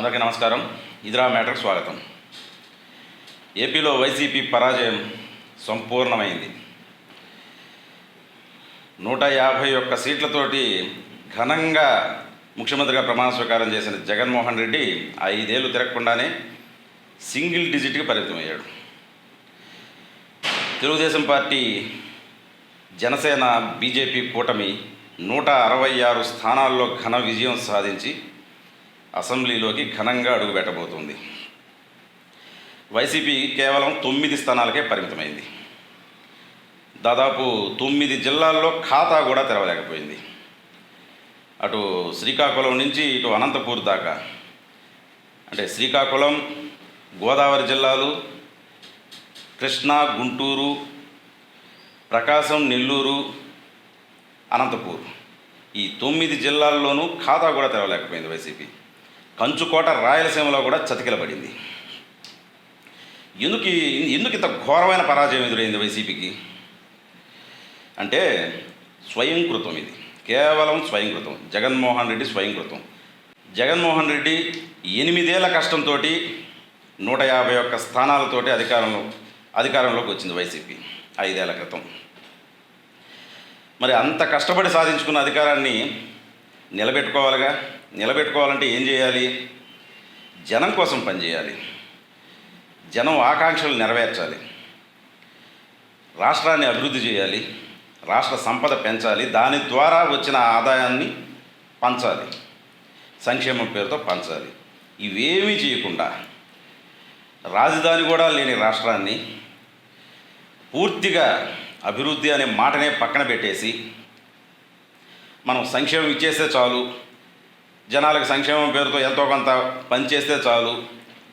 అందరికీ నమస్కారం. ఇదిరా మ్యాటర్కి స్వాగతం. ఏపీలో వైసీపీ పరాజయం సంపూర్ణమైంది. నూట యాభై ఒక్క సీట్లతోటి ఘనంగా ముఖ్యమంత్రిగా ప్రమాణ స్వీకారం చేసిన జగన్మోహన్ రెడ్డి ఐదేళ్ళు తిరగకుండానే సింగిల్ డిజిట్కి పరిమితమయ్యాడు. తెలుగుదేశం పార్టీ జనసేన బీజేపీ కూటమి నూట అరవై ఆరు స్థానాల్లో ఘన విజయం సాధించి అసెంబ్లీలోకి ఘనంగా అడుగుపెట్టబోతుంది వైసీపీ కేవలం తొమ్మిది స్థానాలకే పరిమితమైంది. దాదాపు తొమ్మిది జిల్లాల్లో ఖాతా కూడా తెరవలేకపోయింది. అటు శ్రీకాకుళం నుంచి ఇటు అనంతపూర్ దాకా. అంటే శ్రీకాకుళం గోదావరి జిల్లాలు కృష్ణా గుంటూరు ప్రకాశం నెల్లూరు అనంతపూర్. ఈ తొమ్మిది జిల్లాల్లోనూ ఖాతా కూడా తెరవలేకపోయింది వైసీపీ. కంచుకోట రాయలసీమలో కూడా చతికిలబడింది. ఎందుకు ఎందుకు ఇంత ఘోరమైన పరాజయం ఎదురైంది వైసీపీకి? అంటే స్వయంకృతం ఇది. కేవలం స్వయంకృతం. జగన్మోహన్ రెడ్డి స్వయంకృతం. జగన్మోహన్ రెడ్డి ఎనిమిదేళ్ళ కష్టంతో నూట యాభై ఒక్క స్థానాలతోటి అధికారంలో అధికారంలోకి వచ్చింది వైసీపీ ఐదేళ్ళ క్రితం. మరి అంత కష్టపడి సాధించుకున్న అధికారాన్ని నిలబెట్టుకోవాలిగా? నిలబెట్టుకోవాలంటే ఏం చేయాలి? జనం కోసం పనిచేయాలి జనం ఆకాంక్షలు నెరవేర్చాలి. రాష్ట్రాన్ని అభివృద్ధి చేయాలి. రాష్ట్ర సంపద పెంచాలి. దాని ద్వారా వచ్చిన ఆదాయాన్ని పంచాలి. సంక్షేమం పేరుతో పంచాలి. ఇవేమీ చేయకుండా రాజధాని కూడా లేని రాష్ట్రాన్ని పూర్తిగా అభివృద్ధి అనే మాటనే పక్కన పెట్టేసి మనం సంక్షేమం ఇచ్చేస్తే చాలు. జనాలకు సంక్షేమం పేరుతో ఎంతో కొంత పనిచేస్తే చాలు.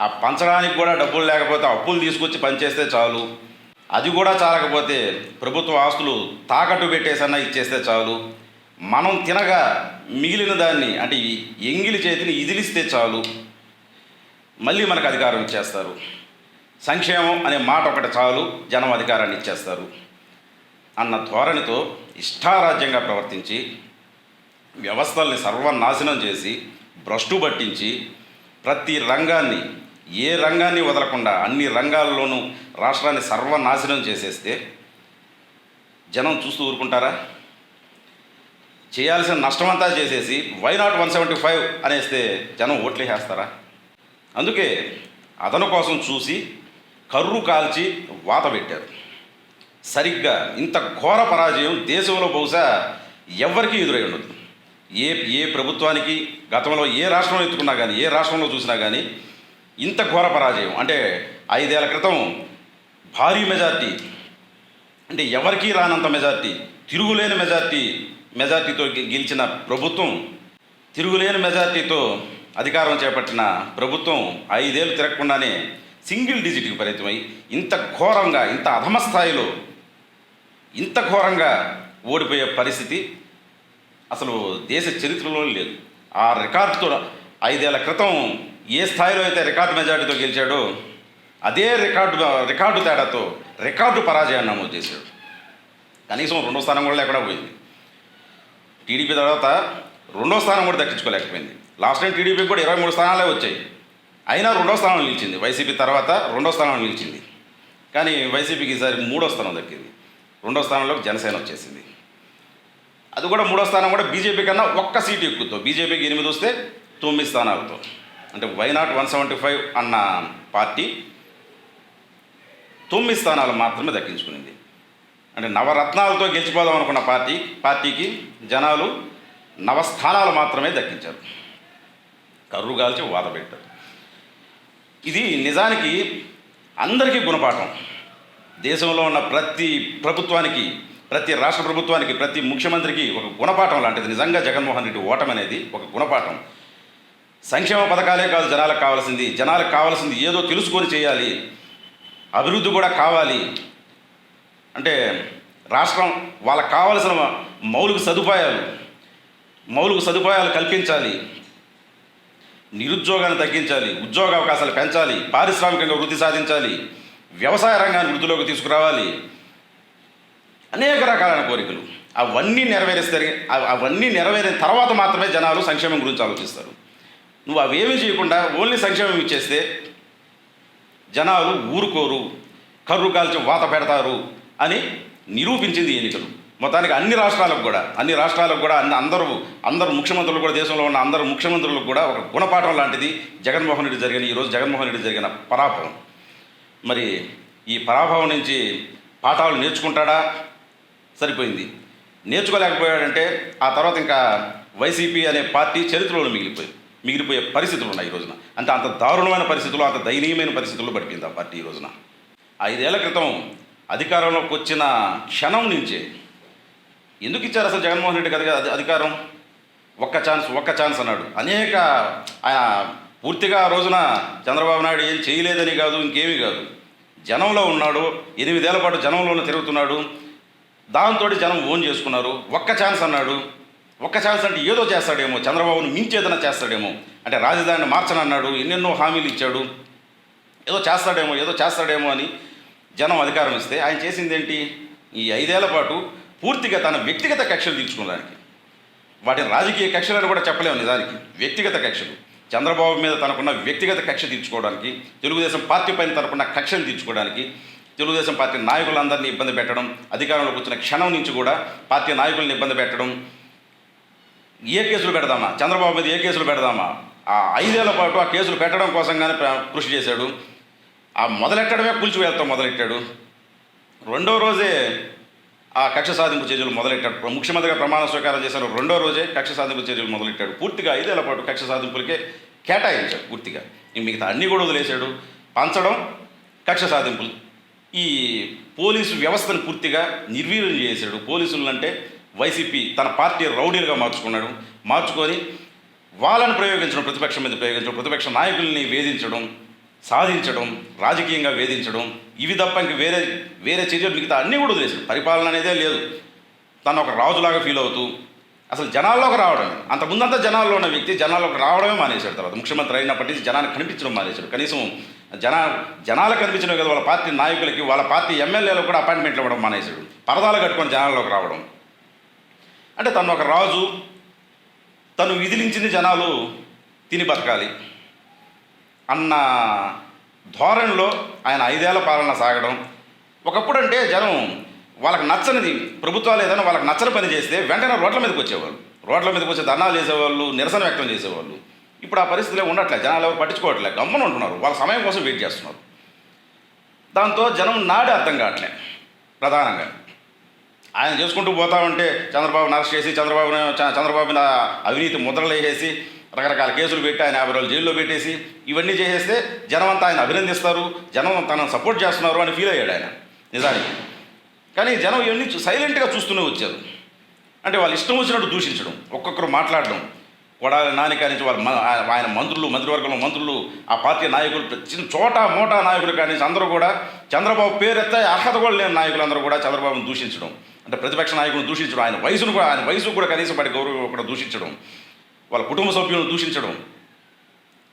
ఆ పంచడానికి కూడా డబ్బులు లేకపోతే అప్పులు తీసుకొచ్చి పనిచేస్తే చాలు. అది కూడా చాలకపోతే ప్రభుత్వ ఆస్తులు తాకట్టు పెట్టేసన్నా ఇచ్చేస్తే చాలు. మనం తినగా మిగిలిన దాన్ని అంటే ఎంగిలి చేతిని ఇదిలిస్తే చాలు. మళ్ళీ మనకు అధికారం ఇచ్చేస్తారు. సంక్షేమం అనే మాట ఒకటి చాలు జనం అధికారాన్ని ఇచ్చేస్తారు. అన్న ధోరణితో ఇష్టారాజ్యంగా ప్రవర్తించి వ్యవస్థల్ని సర్వనాశనం చేసి భ్రష్టు పట్టించి ప్రతి రంగాన్ని ఏ రంగాన్ని వదలకుండా అన్ని రంగాల్లోనూ రాష్ట్రాన్ని సర్వనాశనం చేసేస్తే జనం చూస్తూ ఊరుకుంటారా? చేయాల్సిన నష్టమంతా చేసేసి why not one seventy five అనేస్తే జనం ఓట్లేసేస్తారా? అందుకే అతను కోసం చూసి కర్రు కాల్చి వాత పెట్టారు. సరిగ్గా ఇంత ఘోర పరాజయం దేశంలో బహుశా ఎవరికీ ఎదురై ఉండదు. ఏ ఏ ప్రభుత్వానికి గతంలో ఏ రాష్ట్రంలో ఎత్తుకున్నా కానీ ఏ రాష్ట్రంలో చూసినా కానీ ఇంత ఘోర పరాజయం. అంటే ఐదేళ్ళ క్రితం భారీ మెజార్టీ. అంటే ఎవరికీ రానంత మెజార్టీ. తిరుగులేని మెజార్టీ మెజార్టీతో గె- గెలిచిన ప్రభుత్వం తిరుగులేని మెజార్టీతో అధికారం చేపట్టిన ప్రభుత్వం ఐదేళ్ళు తిరగకుండానే సింగిల్ డిజిట్కి పరిమితమై ఇంత ఘోరంగా ఇంత అధమ స్థాయిలో ఇంత ఘోరంగా ఓడిపోయే పరిస్థితి అసలు దేశ చరిత్రలో లేదు. ఆ రికార్డుతో ఐదేళ్ళ క్రితం ఏ స్థాయిలో అయితే రికార్డు మెజార్టీతో గెలిచాడో అదే రికార్డు రికార్డు తేడాతో రికార్డు పరాజయాన్ని నమోదు చేశాడు. కనీసం రెండో స్థానం కూడా లేకుండా పోయింది. టీడీపీ తర్వాత రెండో స్థానం కూడా దక్కించుకోలేకపోయింది. లాస్ట్ టైం టీడీపీ కూడా ఇరవై మూడు స్థానాలే వచ్చాయి. అయినా రెండో స్థానం నిలిచింది. వైసీపీ తర్వాత రెండో స్థానం నిలిచింది. కానీ వైసీపీకి ఈసారి మూడో స్థానం దక్కింది. రెండో స్థానంలోకి జనసేన వచ్చేసింది. అది కూడా మూడో స్థానం కూడా బీజేపీ కన్నా ఒక్క సీటు ఎక్కువతో బీజేపీకి ఎనిమిది వస్తే తొమ్మిది స్థానాలతో. అంటే why not one seventy five అన్న పార్టీ తొమ్మిది స్థానాలు మాత్రమే దక్కించుకునింది. అంటే నవరత్నాలతో గెలిచిపోదాం అనుకున్న పార్టీ పార్టీకి జనాలు నవస్థానాలు మాత్రమే దక్కించారు. కర్రు కాల్చి వాత పెట్టారు. ఇది నిజానికి అందరికీ గుణపాఠం. దేశంలో ఉన్న ప్రతి ప్రభుత్వానికి ప్రతి రాష్ట్ర ప్రభుత్వానికి ప్రతి ముఖ్యమంత్రికి ఒక గుణపాఠం లాంటిది. నిజంగా జగన్మోహన్ రెడ్డి ఓటం అనేది ఒక గుణపాఠం. సంక్షేమ పథకాలే కాదు జనాలకు కావాల్సింది. జనాలకు కావాల్సింది ఏదో తెలుసుకొని చేయాలి. అభివృద్ధి కూడా కావాలి. అంటే రాష్ట్రం వాళ్ళకి కావలసిన మౌలిక సదుపాయాలు మౌలిక సదుపాయాలు కల్పించాలి. నిరుద్యోగాన్ని తగ్గించాలి. ఉద్యోగ అవకాశాలు పెంచాలి. పారిశ్రామికంగా వృద్ధి సాధించాలి. వ్యవసాయ రంగాన్ని వృద్ధిలోకి తీసుకురావాలి. అనేక రకాలైన కోరికలు. అవన్నీ నెరవేరిస్తారు అవన్నీ నెరవేరిన తర్వాత మాత్రమే జనాలు సంక్షేమం గురించి ఆలోచిస్తారు. నువ్వు అవేమి చేయకుండా ఓన్లీ సంక్షేమం ఇచ్చేస్తే జనాలు ఊరుకోరు కర్రు కాల్చి వాత పెడతారు అని నిరూపించింది ఎన్నికలు. మొత్తానికి అన్ని రాష్ట్రాలకు కూడా అన్ని రాష్ట్రాలకు కూడా అన్ని అందరూ అందరు ముఖ్యమంత్రులు కూడా దేశంలో ఉన్న అందరు ముఖ్యమంత్రులకు కూడా ఒక గుణపాఠం లాంటిది జగన్మోహన్ రెడ్డి జరిగిన ఈరోజు జగన్మోహన్ రెడ్డి జరిగిన పరాభవం. మరి ఈ పరాభవం నుంచి పాఠాలు నేర్చుకుంటాడా? సరిపోయింది. నేర్చుకోలేకపోయాడంటే ఆ తర్వాత ఇంకా వైసీపీ అనే పార్టీ చరిత్రలో మిగిలిపోయి మిగిలిపోయే పరిస్థితులు ఉన్నాయి ఈ రోజున. అంటే అంత దారుణమైన పరిస్థితులు అంత దయనీయమైన పరిస్థితుల్లో పడిపోయింది ఆ పార్టీ ఈ రోజున. ఐదేళ్ళ క్రితం అధికారంలోకి వచ్చిన క్షణం నుంచే ఎందుకు ఇచ్చారు అసలు జగన్మోహన్ రెడ్డి కదా అధికారం? ఒక్క ఛాన్స్ ఒక్క ఛాన్స్ అన్నాడు. అనేక ఆయన పూర్తిగా ఆ రోజున చంద్రబాబు నాయుడు ఏం చేయలేదని కాదు ఇంకేమీ కాదు. జనంలో ఉన్నాడు ఎనిమిదేళ్ళ పాటు జనంలోనే తిరుగుతున్నాడు. దాంతో జనం ఓన్ చేసుకున్నారు. ఒక్క ఛాన్స్ అన్నాడు. ఒక్క ఛాన్స్ అంటే ఏదో చేస్తాడేమో. చంద్రబాబును మించి ఏదైనా చేస్తాడేమో. అంటే రాజధానిని మార్చనన్నాడు ఎన్నెన్నో హామీలు ఇచ్చాడు. ఏదో చేస్తాడేమో ఏదో చేస్తాడేమో అని జనం అధికారం ఇస్తే ఆయన చేసింది ఏంటి ఈ ఐదేళ్ళ పాటు పూర్తిగా తన వ్యక్తిగత కక్షలు తీర్చుకోవడానికి వాటిని రాజకీయ కక్షలు అని కూడా చెప్పలేము నిజానికి. వ్యక్తిగత కక్షలు. చంద్రబాబు మీద తనకున్న వ్యక్తిగత కక్ష తీర్చుకోవడానికి తెలుగుదేశం పార్టీ పైన తనకున్న కక్షను తీర్చుకోవడానికి తెలుగుదేశం పార్టీ నాయకులందరినీ ఇబ్బంది పెట్టడం అధికారంలోకి వచ్చిన క్షణం నుంచి కూడా పార్టీ నాయకులను ఇబ్బంది పెట్టడం. ఏ కేసులు పెడదామా? చంద్రబాబు మీద ఏ కేసులు పెడదామా? ఆ ఐదేళ్ళ పాటు ఆ కేసులు పెట్టడం కోసంగానే కానీ కృషి చేశాడు. ఆ మొదలెట్టడమే కూల్చివేయలతో మొదలెట్టాడు. రెండో రోజే ఆ కక్ష సాధింపు చర్యలు మొదలెట్టాడు. ముఖ్యమంత్రిగా ప్రమాణ స్వీకారం చేశారు. రెండో రోజే కక్ష సాధింపు చర్యలు మొదలెట్టాడు. పూర్తిగా ఐదేళ్ళ పాటు కక్ష సాధింపులకే కేటాయించాడు పూర్తిగా. మిగతా అన్నీ కూడా వదిలేశాడు. పంచడం కక్ష సాధింపులు. ఈ పోలీసు వ్యవస్థను పూర్తిగా నిర్వీర్యం చేశాడు. పోలీసులు అంటే వైసీపీ తన పార్టీ రౌడీలుగా మార్చుకున్నాడు. మార్చుకొని వాళ్ళని ప్రయోగించడం ప్రతిపక్షం మీద ప్రయోగించడం ప్రతిపక్ష నాయకుల్ని వేధించడం సాధించడం రాజకీయంగా వేధించడం ఇవి తప్ప ఇంక వేరే వేరే చర్యలు మిగతా అన్నీ కూడా వదిలేసాడు పరిపాలన అనేదే లేదు. తను ఒక రాజులాగా ఫీల్ అవుతూ అసలు జనాల్లోకి రావడం అంత ముందంతా జనాల్లో ఉన్న వ్యక్తి జనాల్లోకి రావడమే మానేశాడు తర్వాత. ముఖ్యమంత్రి అయినప్పటి నుంచి జనానికి కనిపించడం మానేశాడు. కనీసం జన జనాలకు కనిపించడం కదా వాళ్ళ పార్టీ నాయకులకి వాళ్ళ పార్టీ ఎమ్మెల్యేలకు కూడా అపాయింట్మెంట్లు ఇవ్వడం మానేశాడు. పరదాలు కట్టుకొని జనాల్లోకి రావడం. అంటే తను ఒక రాజు తను విధిలించిన జనాలు తిని బతకాలి. అన్న ధోరణిలో ఆయన ఐదేళ్ళ పాలన సాగడం. ఒకప్పుడు అంటే జనం వాళ్ళకి నచ్చనిది ప్రభుత్వాలు ఏదైనా వాళ్ళకి నచ్చని పని చేస్తే వెంటనే రోడ్ల మీదకి వచ్చేవాళ్ళు. రోడ్ల మీదకి వచ్చి ధర్నాలు చేసేవాళ్ళు నిరసన వ్యక్తం చేసేవాళ్ళు. ఇప్పుడు ఆ పరిస్థితిలో ఉండట్లే జనాలు ఎవరు పట్టించుకోవట్లే గమ్మున ఉంటున్నారు. వాళ్ళ సమయం కోసం వెయిట్ చేస్తున్నారు. దాంతో జనం నాడి అర్థం కావట్లే. ప్రధానంగా. ఆయన చేసుకుంటూ పోతా ఉంటే చంద్రబాబును అరెస్ట్ చేసి చంద్రబాబు చంద్రబాబు మీద అవినీతి ముద్రలు వేసేసి రకరకాల కేసులు పెట్టి ఆయన యాభై రోజులు జైల్లో పెట్టేసి ఇవన్నీ చేసేస్తే జనం అంతా ఆయన అభినందిస్తారు. జనం తనను సపోర్ట్ చేస్తున్నారు అని ఫీల్ అయ్యాడు ఆయన. నిజానికి. కానీ జనం ఇవన్నీ చూ- సైలెంట్గా చూస్తూనే వచ్చారు. అంటే వాళ్ళు ఇష్టం వచ్చినట్టు దూషించడం. ఒక్కొక్కరు మాట్లాడడం. కొడాలి నాని నుంచి వాళ్ళ ఆయన- మంత్రులు మంత్రివర్గంలో మంత్రులు ఆ పార్టీ నాయకులు చిన్న చోట మోటా నాయకులు కానీ అందరూ కూడా చంద్రబాబు పేరెత్తే అర్హత కూడా లేని నాయకులందరూ కూడా చంద్రబాబును దూషించడం. అంటే ప్రతిపక్ష నాయకులను దూషించడం. ఆయన వయసును కూడా ఆయన వయసు కూడా కనీసం పడి గౌరవం కూడా దూషించడం. వాళ్ళ కుటుంబ సభ్యులను దూషించడం.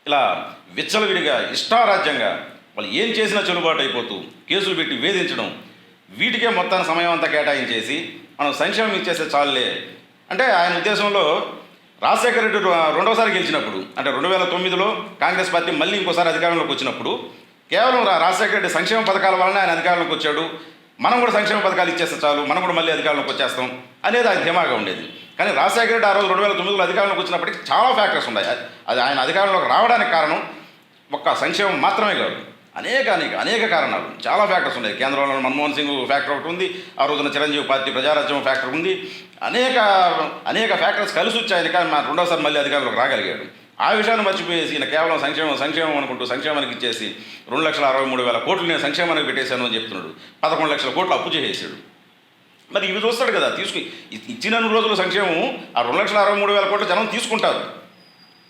ఇలా విచ్చలవిడిగా ఇష్టారాజ్యంగా వాళ్ళు ఏం చేసినా చెల్లుబాటు అయిపోతూ కేసులు పెట్టి వేధించడం. వీటికే మొత్తాన్ని సమయం అంతా కేటాయించేసి మనం సంక్షేమం ఇచ్చేస్తే చాలులే. అంటే ఆయన ఉద్దేశంలో రాజశేఖర రెడ్డి రెండోసారి గెలిచినప్పుడు అంటే రెండు వేల తొమ్మిదిలో కాంగ్రెస్ పార్టీ మళ్ళీ ఇంకోసారి అధికారంలోకి వచ్చినప్పుడు కేవలం రాజశేఖర రెడ్డి సంక్షేమ పథకాల వలన ఆయన అధికారంలోకి వచ్చాడు. మనం కూడా సంక్షేమ పథకాలు ఇచ్చేస్తే చాలు మనం కూడా మళ్ళీ అధికారంలోకి వచ్చేస్తాం అనేది ఆయన ధీమాగా ఉండేది. కానీ రాజశేఖర రెడ్డి ఆ రోజు రెండు వేల తొమ్మిదిలో అధికారంలోకి వచ్చినప్పటికీ చాలా ఫ్యాక్టర్స్ ఉన్నాయి. అది- అది ఆయన అధికారంలోకి రావడానికి కారణం ఒక్క సంక్షేమం మాత్రమే కాదు. అనేక అనేక అనేక కారణాలు. చాలా ఫ్యాక్టర్స్ ఉన్నాయి. కేంద్రంలో మన్మోహన్ సింగ్ ఫ్యాక్టర్ ఒకటి ఉంది. ఆ రోజున చిరంజీవి పార్టీ ప్రజారాజ్యం ఫ్యాక్టర్ ఉంది. అనేక అనేక ఫ్యాక్టర్స్ కలిసి వచ్చాయని కానీ మా రెండోసారి మళ్ళీ అధికారంలోకి రాగలిగాడు. ఆ విషయాన్ని మర్చిపోయేసి ఈయన కేవలం సంక్షేమం సంక్షేమం అనుకుంటూ సంక్షేమానికి ఇచ్చేసి రెండు లక్షల అరవై మూడు వేల కోట్లు నేను సంక్షేమానికి పెట్టేశాను అని చెప్తున్నాడు. పదకొండు లక్షల కోట్లు అప్పు చేసేసాడు. మరి ఇవి చూస్తాడు కదా తీసుకు ఇచ్చిన రోజుల సంక్షేమం ఆ రెండు లక్షల అరవై మూడు వేల కోట్ల జనం తీసుకుంటారు.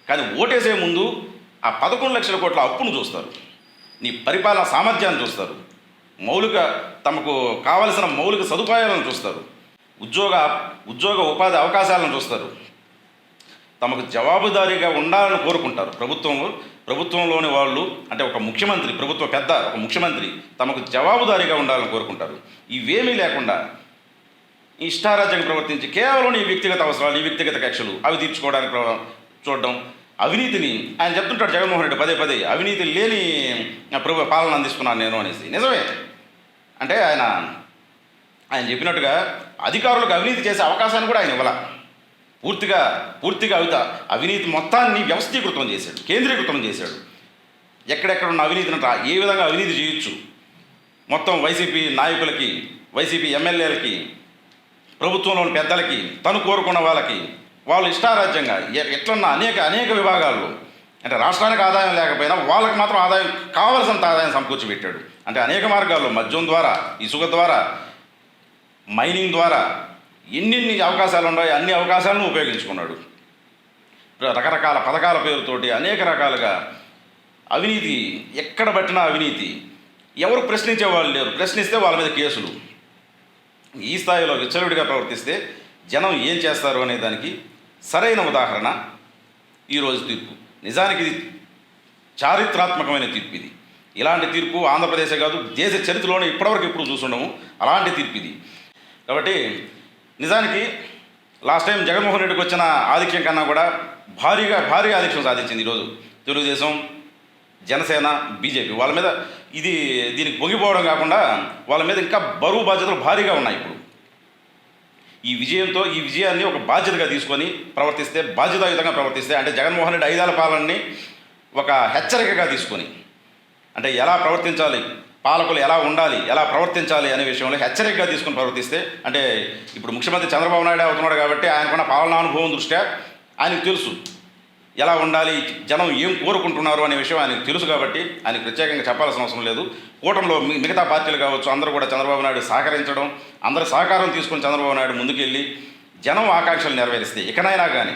కానీ ఓటేసే ముందు ఆ పదకొండు లక్షల కోట్ల అప్పును చూస్తారు. నీ పరిపాలన సామర్థ్యాన్ని చూస్తారు. మౌలిక తమకు కావలసిన మౌలిక సదుపాయాలను చూస్తారు. ఉద్యోగ ఉద్యోగ ఉపాధి అవకాశాలను చూస్తారు. తమకు జవాబుదారీగా ఉండాలని కోరుకుంటారు. ప్రభుత్వంలో ప్రభుత్వంలోని వాళ్ళు అంటే ఒక ముఖ్యమంత్రి ప్రభుత్వ పెద్ద ఒక ముఖ్యమంత్రి తమకు జవాబుదారీగా ఉండాలని కోరుకుంటారు. ఇవేమీ లేకుండా ఈ ఇష్టారాజ్యంగా ప్రవర్తించి కేవలం ఈ వ్యక్తిగత అవసరాలు ఈ వ్యక్తిగత కక్షలు అవి తీర్చుకోవడానికి చూడడం అవినీతిని ఆయన చెప్తుంటాడు జగన్మోహన్ రెడ్డి పదే పదే అవినీతి లేని ప్రభు పాలన అందిస్తున్నాను నేను అనేసి. నిజమే. అంటే ఆయన ఆయన చెప్పినట్టుగా అధికారులకు అవినీతి చేసే అవకాశాన్ని కూడా ఆయన ఇవ్వాల. పూర్తిగా పూర్తిగా అవిత. అవినీతి మొత్తాన్ని వ్యవస్థీకృతం చేశాడు కేంద్రీకృతం చేశాడు. ఎక్కడెక్కడ ఉన్న అవినీతిని ఏ విధంగా అవినీతి చేయొచ్చు? మొత్తం వైసీపీ నాయకులకి వైసీపీ ఎమ్మెల్యేలకి ప్రభుత్వంలోని పెద్దలకి తను కోరుకున్న వాళ్ళకి వాళ్ళు ఇష్టారాజ్యంగా ఎ- ఎట్లున్న అనేక అనేక విభాగాల్లో. అంటే రాష్ట్రానికి ఆదాయం లేకపోయినా వాళ్ళకి మాత్రం ఆదాయం కావలసినంత ఆదాయం సమకూర్చి పెట్టాడు అంటే అనేక మార్గాల్లో మద్యం ద్వారా ఇసుక ద్వారా మైనింగ్ ద్వారా ఎన్నెన్ని అవకాశాలు ఉన్నాయో అన్ని అవకాశాలను ఉపయోగించుకున్నాడు. రకరకాల పథకాల పేరుతోటి అనేక రకాలుగా అవినీతి ఎక్కడ పట్టినా అవినీతి. ఎవరు ప్రశ్నించే వాళ్ళు లేరు. ప్రశ్నిస్తే వాళ్ళ మీద కేసులు. ఈ స్థాయిలో విచ్చలవిడిగా ప్రవర్తిస్తే జనం ఏం చేస్తారు అనే దానికి సరైన ఉదాహరణ ఈరోజు తీర్పు. నిజానికి ఇది చారిత్రాత్మకమైన తీర్పు ఇది. ఇలాంటి తీర్పు ఆంధ్రప్రదేశే కాదు దేశ చరిత్రలోనే ఇప్పటివరకు ఎప్పుడు చూసుండము. అలాంటి తీర్పు ఇది. కాబట్టి నిజానికి లాస్ట్ టైం జగన్మోహన్ రెడ్డికి వచ్చిన ఆధిక్యం కన్నా కూడా భారీగా భారీ ఆధిక్యం సాధించింది ఈరోజు తెలుగుదేశం జనసేన బీజేపీ. వాళ్ళ మీద ఇది దీనికి పొంగిపోవడం కాకుండా వాళ్ళ మీద ఇంకా బరువు బాధ్యతలు భారీగా ఉన్నాయి ఇప్పుడు. ఈ విజయంతో ఈ విజయాన్ని ఒక బాధ్యతగా తీసుకొని ప్రవర్తిస్తే బాధ్యతాయుతంగా ప్రవర్తిస్తే అంటే జగన్మోహన్ రెడ్డి ఐదేళ్ళ పాలనని ఒక హెచ్చరికగా తీసుకొని అంటే ఎలా ప్రవర్తించాలి పాలకులు ఎలా ఉండాలి ఎలా ప్రవర్తించాలి అనే విషయంలో హెచ్చరికగా తీసుకొని ప్రవర్తిస్తే అంటే ఇప్పుడు ముఖ్యమంత్రి చంద్రబాబు నాయుడు అవుతున్నాడు కాబట్టి ఆయనకున్న పాలనా అనుభవం దృష్ట్యా ఆయనకు తెలుసు. ఎలా ఉండాలి జనం ఏం కోరుకుంటున్నారు అనే విషయం ఆయనకు తెలుసు కాబట్టి ఆయనకు ప్రత్యేకంగా చెప్పాల్సిన అవసరం లేదు. కూటమిలో మిగతా పార్టీలు కావచ్చు అందరూ కూడా చంద్రబాబు నాయుడు సహకరించడం అందరి సహకారం తీసుకొని చంద్రబాబు నాయుడు ముందుకెళ్ళి జనం ఆకాంక్షలు నెరవేరిస్తే ఇకనైనా కానీ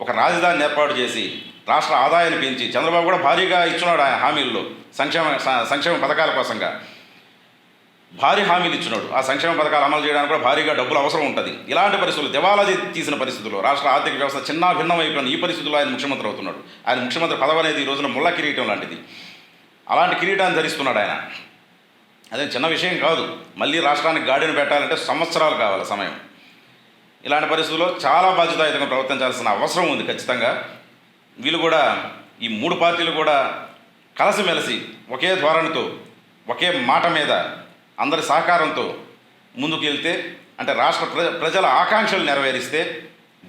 ఒక రాజధానిని ఏర్పాటు చేసి రాష్ట్ర ఆదాయాన్ని పెంచి చంద్రబాబు కూడా భారీగా ఇచ్చున్నాడు ఆయన హామీల్లో సంక్షేమ స- సంక్షేమ పథకాల కోసంగా. భారీ హామీలు ఇచ్చినాడు. ఆ సంక్షేమ పథకాలు అమలు చేయడానికి కూడా భారీగా డబ్బులు అవసరం ఉంటుంది. ఇలాంటి పరిస్థితులు దివాలా తీసిన పరిస్థితుల్లో రాష్ట్ర ఆర్థిక వ్యవస్థ చిన్న భిన్నం అయిపోయిన ఈ పరిస్థితుల్లో ఆయన ముఖ్యమంత్రి అవుతున్నాడు. ఆయన ముఖ్యమంత్రి పదవి అనేది ఈ రోజున ముళ్ళ కిరీటం లాంటిది. అలాంటి కిరీటాన్ని ధరిస్తున్నాడు ఆయన. అదే చిన్న విషయం కాదు. మళ్ళీ రాష్ట్రానికి గాడిని పెట్టాలంటే సంవత్సరాలు కావాలి సమయం. ఇలాంటి పరిస్థితుల్లో చాలా బాధ్యతాయుతంగా ప్రవర్తించాల్సిన అవసరం ఉంది ఖచ్చితంగా. వీళ్ళు కూడా ఈ మూడు పార్టీలు కూడా కలిసిమెలిసి ఒకే ధోరణితో ఒకే మాట మీద అందరి సహకారంతో ముందుకు వెళ్తే అంటే రాష్ట్ర ప్రజ ప్రజల ఆకాంక్షలు నెరవేరిస్తే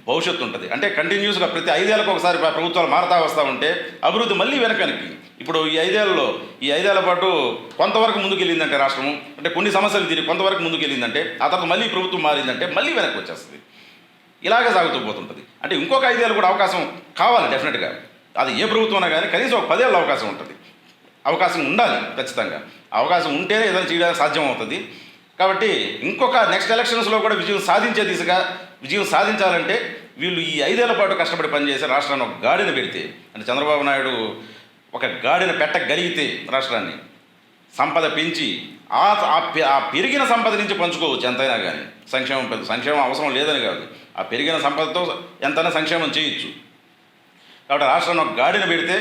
భవిష్యత్తు ఉంటుంది. అంటే కంటిన్యూస్గా ప్రతి ఐదేళ్ళకు ఒకసారి ప్రభుత్వాలు మారుతా వస్తూ ఉంటే అభివృద్ధి మళ్ళీ వెనకనికి. ఇప్పుడు ఈ ఐదేళ్ళలో ఈ ఐదేళ్ళ పాటు కొంతవరకు ముందుకెళ్ళిందంటే రాష్ట్రము అంటే కొన్ని సమస్యలు తిరిగి కొంతవరకు ముందుకెళ్ళిందంటే ఆ తర్వాత మళ్ళీ ప్రభుత్వం మారిందంటే మళ్ళీ వెనక్కి వచ్చేస్తుంది. ఇలాగే సాగుతూ పోతుంటుంది. అంటే ఇంకొక ఐదేళ్ళు కూడా అవకాశం కావాలి డెఫినెట్గా. అది ఏ ప్రభుత్వం కానీ కనీసం ఒక పదేళ్ళ అవకాశం ఉంటుంది. అవకాశం ఉండాలి ఖచ్చితంగా. అవకాశం ఉంటేనే ఏదైనా చేయడానికి సాధ్యం అవుతుంది కాబట్టి ఇంకొక నెక్స్ట్ ఎలక్షన్స్లో కూడా విజయం సాధించే దిశగా విజయం సాధించాలంటే వీళ్ళు ఈ ఐదేళ్ళ పాటు కష్టపడి పనిచేసి రాష్ట్రాన్ని ఒక గాడిన పెడితే అంటే చంద్రబాబు నాయుడు ఒక గాడిన పెట్టగలిగితే రాష్ట్రాన్ని సంపద పెంచి ఆ ఆ పె- ఆ పెరిగిన సంపద నుంచి పంచుకోవచ్చు ఎంతైనా కానీ సంక్షేమం పెద్ద సంక్షేమం అవసరం లేదని కాదు. ఆ పెరిగిన సంపదతో ఎంతైనా సంక్షేమం చేయొచ్చు. కాబట్టి రాష్ట్రాన్ని ఒక గాడిన పెడితే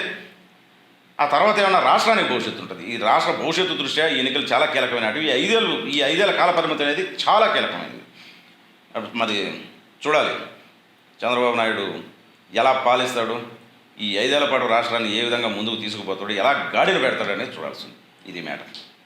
ఆ తర్వాత ఏమన్నా రాష్ట్రానికి భవిష్యత్తు ఉంటుంది? ఈ రాష్ట్ర భవిష్యత్తు దృష్ట్యా ఈ ఎన్నికలు చాలా కీలకమైనవి. ఈ ఐదేళ్ళు ఈ ఐదేళ్ళ కాల పరిమితి అనేది చాలా కీలకమైనది. మరి చూడాలి. చంద్రబాబు నాయుడు ఎలా పాలిస్తాడు? ఈ ఐదేళ్ళ పాటు రాష్ట్రాన్ని ఏ విధంగా ముందుకు తీసుకుపోతాడు? ఎలా గాడిన పెడతాడు అనేది చూడాల్సింది. ఇది మ్యాటర్.